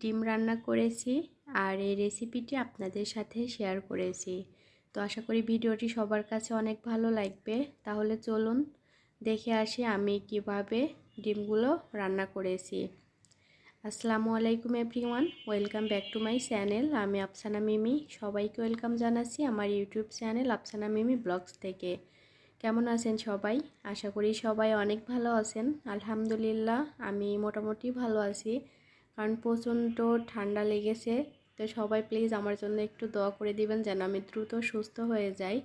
ডিম রান্না করেছি আর এই রেসিপিটি আপনাদের সাথে শেয়ার করেছি। তো আশা করি ভিডিওটি সবার কাছে অনেক ভালো লাগবে। তাহলে চলুন দেখে আসি আমি কীভাবে ডিমগুলো রান্না করেছি। আসসালামু আলাইকুম everyone welcome back to my channel আমি আফসানা মিমি, সবাইকে ওয়েলকাম জানাচ্ছি আমার YouTube channel Afsana Mimi vlogs থেকে। কেমন আছেন সবাই? আশা করি সবাই অনেক ভালো আছেন। আলহামদুলিল্লাহ, আমি মোটামুটি ভালো আছি। কারণ প্রচণ্ড ঠান্ডা লেগেছে। তো সবাই প্লিজ আমার জন্য একটু দোয়া করে দিবেন যেন আমি দ্রুত সুস্থ হয়ে যাই।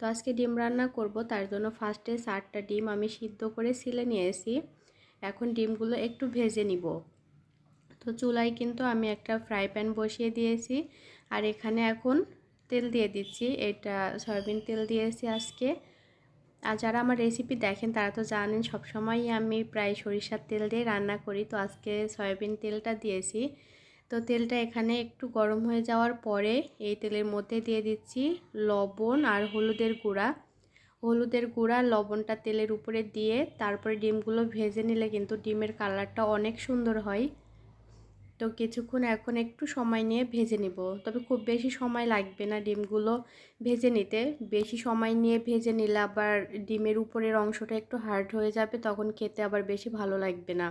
তো আজকে ডিম রান্না করব, তার জন্য ফার্স্টে চারটা ডিম আমি সিদ্ধ করে সিলে নিয়েছি। এখন ডিমগুলো একটু ভেজে নিব। তো চুলায় কিন্তু আমি একটা ফ্রাই প্যান বসিয়ে দিয়েছি। আর এখানে এখন তেল দিয়ে দিচ্ছি। এটা সয়াবিন তেল দিয়েছি আজকে। আর যারা আমার রেসিপি দেখেন, তারা তো জানেন সবসময়ই আমি প্রায় সরিষার তেল দিয়ে রান্না করি। তো আজকে সয়াবিন তেলটা দিয়েছি। তো তেলটা এখানে একটু গরম হয়ে যাওয়ার পরে এই তেলের মধ্যে দিয়ে দিচ্ছি লবণ আর হলুদের গুঁড়া। হলুদের গুঁড়া, লবণটা তেলের উপরে দিয়ে তারপরে ডিমগুলো ভেজে নিলে কিন্তু ডিমের কালারটা অনেক সুন্দর হয়। তো কিছুক্ষণ এখন একটু সময় নিয়ে ভেজে নিব। তবে খুব বেশি সময় লাগবে না ডিমগুলো ভেজে নিতে। বেশি সময় নিয়ে ভেজে নিলে আবার ডিমের উপরের অংশটা একটু হার্ড হয়ে যাবে, তখন খেতে আবার বেশি ভালো লাগবে না।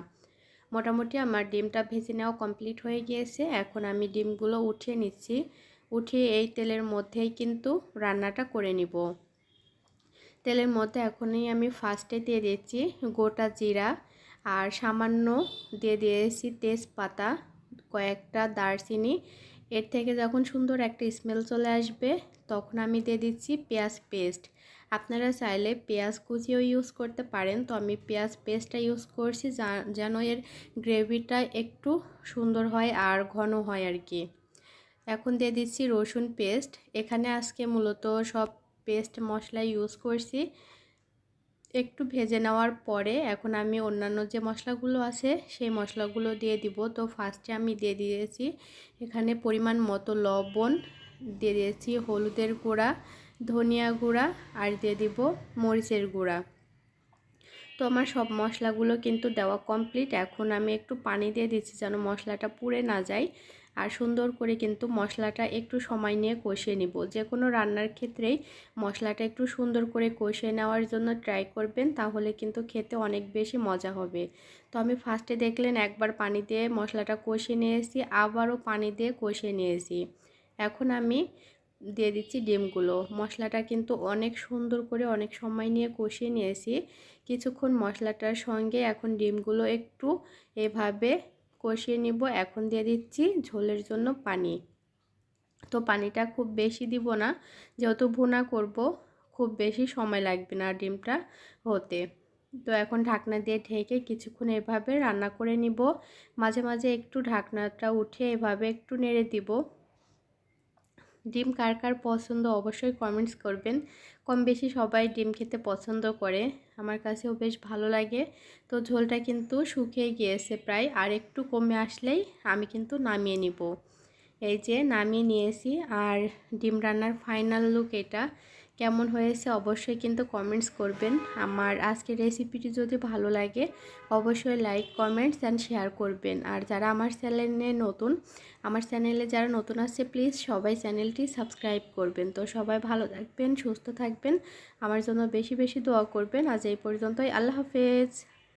মোটামুটি আমার ডিমটা ভেজে নেওয়া কমপ্লিট হয়ে গিয়েছে। এখন আমি ডিমগুলো উঠিয়ে নিচ্ছি। উঠিয়ে এই তেলের মধ্যেই কিন্তু রান্নাটা করে নিব। তেলের মধ্যে এখনই আমি ফার্স্টে দিয়ে দিচ্ছি গোটা জিরা আর সামান্য দিয়ে দিয়েছি তেজপাতা। কয়েকটা দারচিনি। এর থেকে যখন সুন্দর একটা স্মেল চলে আসবে, তখন আমি দিয়ে দিচ্ছি পেঁয়াজ পেস্ট আপনারা চাইলে পেঁয়াজ কুচিও ইউজ করতে পারেন। তো আমি পেঁয়াজ পেস্টটা ইউজ করছি যেন এর গ্রেভিটা একটু সুন্দর হয় আর ঘন হয় আর কি। এখন দিয়ে দিচ্ছি রসুন পেস্ট এখানে আজকে মূলত সব পেস্ট মশলা ইউজ করছি। একটু ভেজে নেওয়ার পরে এখন আমি অন্যান্য যে মশলাগুলো আছে, সেই মশলাগুলো দিয়ে দিব। তো ফার্স্টে আমি দিয়ে দিয়েছি এখানে পরিমাণ মতো লবণ, দিয়ে দিয়েছি হলুদের গুঁড়া, ধনিয়া গুঁড়া আর দিয়ে দিব মরিচের গুঁড়া। তো আমার সব মশলাগুলো কিন্তু দেওয়া কমপ্লিট এখন আমি একটু পানি দিয়ে দিচ্ছি যেন মশলাটা পুড়ে না যায়। আর সুন্দর করে কিন্তু মশলাটা একটু সময় নিয়ে কষিয়ে নিব। যে কোনো রান্নার ক্ষেত্রেই মশলাটা একটু সুন্দর করে কষিয়ে নেওয়ার জন্য ট্রাই করবেন, তাহলে কিন্তু খেতে অনেক বেশি মজা হবে। তো আমি ফার্স্টে দেখলেন একবার পানি দিয়ে মশলাটা কষিয়ে নিয়েছি, আবারও পানি দিয়ে কষিয়ে নিয়েছি। এখন আমি দিয়ে দিচ্ছি ডিমগুলো। মশলাটা কিন্তু অনেক সুন্দর করে অনেক সময় নিয়ে কষিয়ে নিয়েছি। কিছুক্ষণ মশলাটার সঙ্গে এখন ডিমগুলো একটু এভাবে কষিয়ে নিব। এখন দিয়ে দিচ্ছি ঝোলের জন্য পানি। তো পানিটা খুব বেশি দিব না। যেহেতু ভুনা করব, খুব বেশি সময় লাগবে না ডিমটা হতে। তো এখন ঢাকনা দিয়ে ঢেকে কিছুক্ষণ এভাবে রান্না করে নিব। মাঝে মাঝে একটু ঢাকনাটা উঠে এভাবে একটু নেড়ে দিব। ডিম কার কার পছন্দ অবশ্যই কমেন্টস করবেন। কম বেশি সবাই ডিম খেতে পছন্দ করে। আমার কাছেও বেশ ভালো লাগে। তো ঝোলটা কিন্তু শুকিয়ে গিয়েছে প্রায়। আর একটু কমে আসলেই আমি কিন্তু নামিয়ে নিব। এই যে নামিয়ে নিয়েছি। আর ডিম রান্নার ফাইনাল লুক এটা। কেমন হয়েছে অবশ্যই কিন্তু কমেন্টস করবেন। আমার আজকের রেসিপিটি যদি ভালো লাগে, অবশ্যই লাইক কমেন্টস অ্যান্ড শেয়ার করবেন। আর যারা আমার চ্যানেলে নতুন, আমার চ্যানেলে যারা নতুন আছে প্লিজ সবাই চ্যানেলটি সাবস্ক্রাইব করবেন। তো সবাই ভালো থাকবেন, সুস্থ থাকবেন। আমার জন্য বেশি বেশি দোয়া করবেন। আজ এই পর্যন্তই। আল্লাহ হাফেজ।